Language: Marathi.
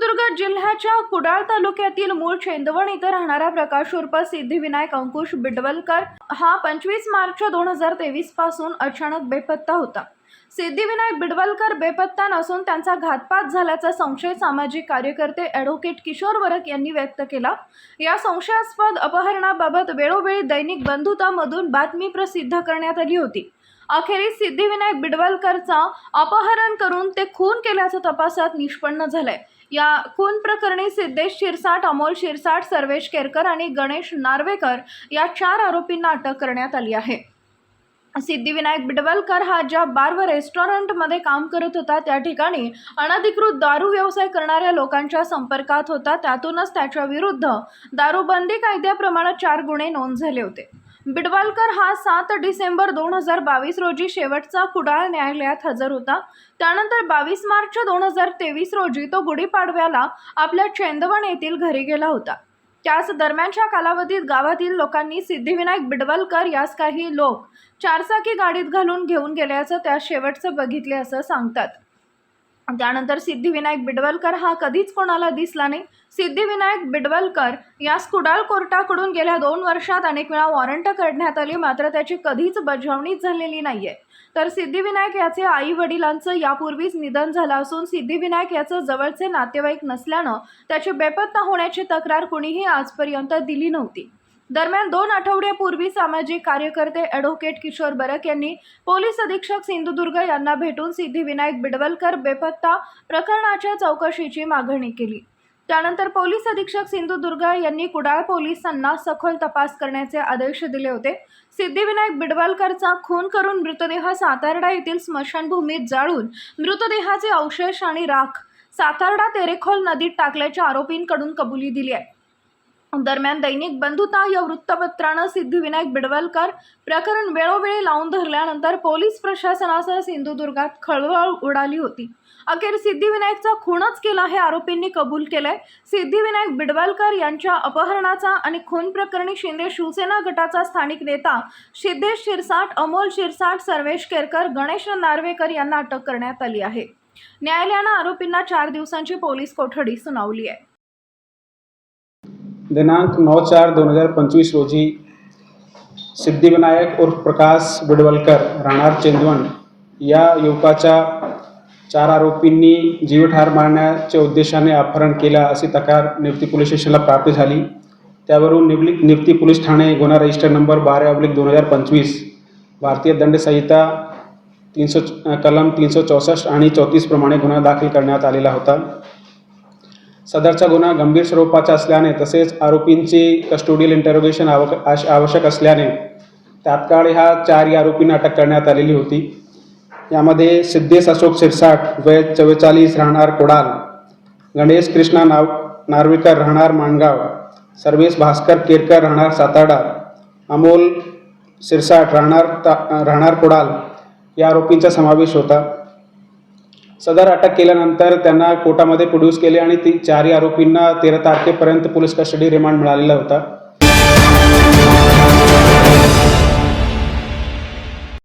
जिल्ह्याच्या कुडाळ तालुक्यातील मूळ चेंदवण इथं राहणारा प्रकाश उर्फ सिद्धिविनायक अंकुश बिडवलकर हा पंचवीस मार्च दोन हजार तेवीसपासून अचानक बेपत्ता होता. सिद्धिविनायक बिडवलकर बेपत्ता नसून त्यांचा घातपात झाल्याचा संशय सामाजिक कार्यकर्ते ॲडव्होकेट किशोर वरक यांनी व्यक्त केला. या संशयास्पद अपहरणाबाबत वेळोवेळी दैनिक बंधुतामधून बातमी प्रसिद्ध करण्यात आली होती. अखेरीस सिद्धिविनायक बिडवलकरचा अपहरण करून ते खून केल्याचं तपासात निष्पन्न झालंय. या खून प्रकरणी सिद्धेश शिरसाट अमोल शिरसाट सर्वेश केरकर आणि गणेश नार्वेकर या चार आरोपींना अटक करण्यात आली आहे. सिद्धिविनायक बिडवलकर हा ज्या बार व रेस्टॉरंटमध्ये काम करत होता त्या ठिकाणी अनधिकृत दारू व्यवसाय करणाऱ्या लोकांच्या संपर्कात होता. त्यातूनच त्याच्या विरुद्ध दारूबंदी कायद्याप्रमाणे चार गुन्हे नोंद झाले होते. बिडवालकर हा सात डिसेंबर दोन हजार बावीस रोजी शेवटचा कुडाळ न्यायालयात हजर होता. त्यानंतर बावीस मार्च दोन हजार तेवीस रोजी तो गुढीपाडव्याला आपल्या चेंदवण येथील घरी गेला होता. त्याच दरम्यानच्या कालावधीत गावातील लोकांनी सिद्धिविनायक बिडवलकर यास काही लोक चारचाकी गाडीत घालून घेऊन गेल्याचं त्या शेवटचं बघितले असं सांगतात. त्यानंतर सिद्धिविनायक बिडवलकर हा कधीच कोणाला दिसला नाही. सिद्धिविनायक बिडवलकर यास कुडाळ कोर्टाकडून गेल्या दोन वर्षात अनेक वेळा वॉरंट काढण्यात आली मात्र त्याची कधीच बजावणीच झालेली नाही आहे तर सिद्धिविनायक याचे आई वडिलांचं यापूर्वीच निधन झालं असून सिद्धिविनायक याचं जवळचे नातेवाईक नसल्यानं त्याची बेपत्ता होण्याची तक्रार कुणीही आजपर्यंत दिली नव्हती. दरम्यान दोन आठवड्यापूर्वी सामाजिक कार्यकर्ते ॲडव्होकेट किशोर बरक यांनी पोलीस अधीक्षक सिंधुदुर्ग यांना भेटून सिद्धिविनायक बिडवलकर बेपत्ता प्रकरणाच्या चौकशीची मागणी केली. त्यानंतर पोलीस अधीक्षक सिंधुदुर्ग यांनी कुडाळ पोलिसांना सखोल तपास करण्याचे आदेश दिले होते. सिद्धिविनायक बिडवलकरचा खून करून मृतदेह सातारडा येथील स्मशानभूमीत जाळून मृतदेहाचे अवशेष आणि राख सातारडा तेरेखोल नदीत टाकल्याच्या आरोपींकडून कबुली दिली आहे. दरम्यान दैनिक बंधुता या वृत्तपत्रानं सिद्धिविनायक बिडवलकर प्रकरण वेळोवेळी लावून धरल्यानंतर पोलीस प्रशासनासह सिंधुदुर्गात खळबळ उडाली होती. अखेर सिद्धिविनायकचा खूनच केला हे आरोपींनी कबूल केलंय. सिद्धिविनायक बिडवलकर यांच्या अपहरणाचा आणि खून प्रकरणी शिंदे शिवसेना गटाचा स्थानिक नेता सिद्धेश शिरसाट अमोल शिरसाट सर्वेश केरकर गणेश नार्वेकर यांना अटक करण्यात आली आहे. न्यायालयानं आरोपींना चार दिवसांची पोलीस कोठडी सुनावली आहे. दिनांक नऊ चार दोन हजार पंचवीस रोजी सिद्धिविनायक उर्फ प्रकाश बिडवलकर राहणार चेंदवण या युवकाच्या चार आरोपींनी जीवठार मारण्याच्या उद्देशाने अपहरण केला अशी तक्रार निवृत्ती पोलीस स्टेशनला प्राप्त झाली. त्यावरून निवली निवृत्ती पोलीस ठाणे गुन्हा रजिस्टर नंबर बारा ऑब्लिक दोन हजार पंचवीस भारतीय दंडसंहिता तीनशे कलम तीनशे चौसष्ट आणि चौतीसप्रमाणे गुन्हा दाखल करण्यात आलेला होता. सदरचा गुन्हा गंभीर स्वरूपाचा असल्याने तसेच आरोपींची कस्टोडियल इंटरोगेशन आव आश- आवश्यक असल्याने तात्काळ ह्या चारही आरोपींना अटक करण्यात आलेली होती. यामध्ये सिद्धेश अशोक शिरसाट वय चव्वेचाळीस राहणार कोडाल गणेश कृष्णा नाव नार्वेकर राहणार माणगाव सर्वेश भास्कर केरकर राहणार सातारडा अमोल शिरसाट राहणार ता राहणार कोडाल या आरोपींचा समावेश होता. सदर अटक केल्यानंतर त्यांना कोर्टामध्ये प्रोड्यूस केले आणि ती चारही आरोपींना तेरा तारखेपर्यंत पोलीस कस्टडी रिमांड मिळालेला होता.